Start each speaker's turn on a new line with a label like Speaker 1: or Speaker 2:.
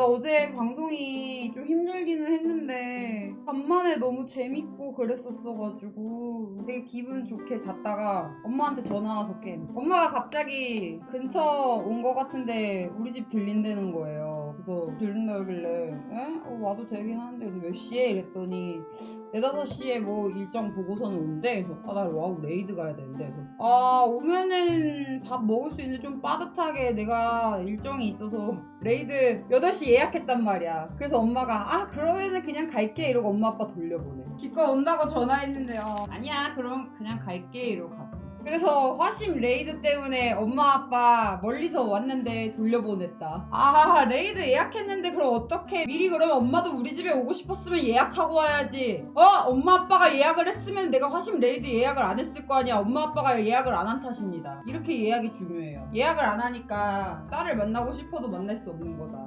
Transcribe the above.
Speaker 1: 나 어제 방송이 좀 힘들기는 했는데 간만에 너무 재밌고 그랬었어가지고 되게 기분 좋게 잤다가 엄마한테 전화 와서 깬 엄마가 갑자기 근처 온 거 같은데 우리 집 들린다는 거예요. 그래서 들린다길래 에? 어, 와도 되긴 하는데. 몇 시에? 이랬더니 4, 5시에 뭐 일정 보고서는 온대. 그래서 아나 와우 레이드 가야 되는데. 그래서 아 오면은 밥 먹을 수 있는 좀 빠듯하게 내가 일정이 있어서 레이드 8시 예약했단 말이야. 그래서 엄마가 아 그러면은 그냥 갈게. 이러고 엄마 아빠 돌려보내 기껏 온다고 전화했는데요 아니야 그럼 그냥 갈게 이러고 갔어 그래서 화심 레이드 때문에 엄마 아빠 멀리서 왔는데 돌려보냈다. 아 레이드 예약했는데 그럼 어떻게 미리 그러면 엄마도 우리 집에 오고 싶었으면 예약하고 와야지. 어 엄마 아빠가 예약을 했으면 내가 화심 레이드 예약을 안 했을 거 아니야. 엄마 아빠가 예약을 안 한 탓입니다. 이렇게 예약이 중요해요. 예약을 안 하니까 딸을 만나고 싶어도 만날 수 없는 거다.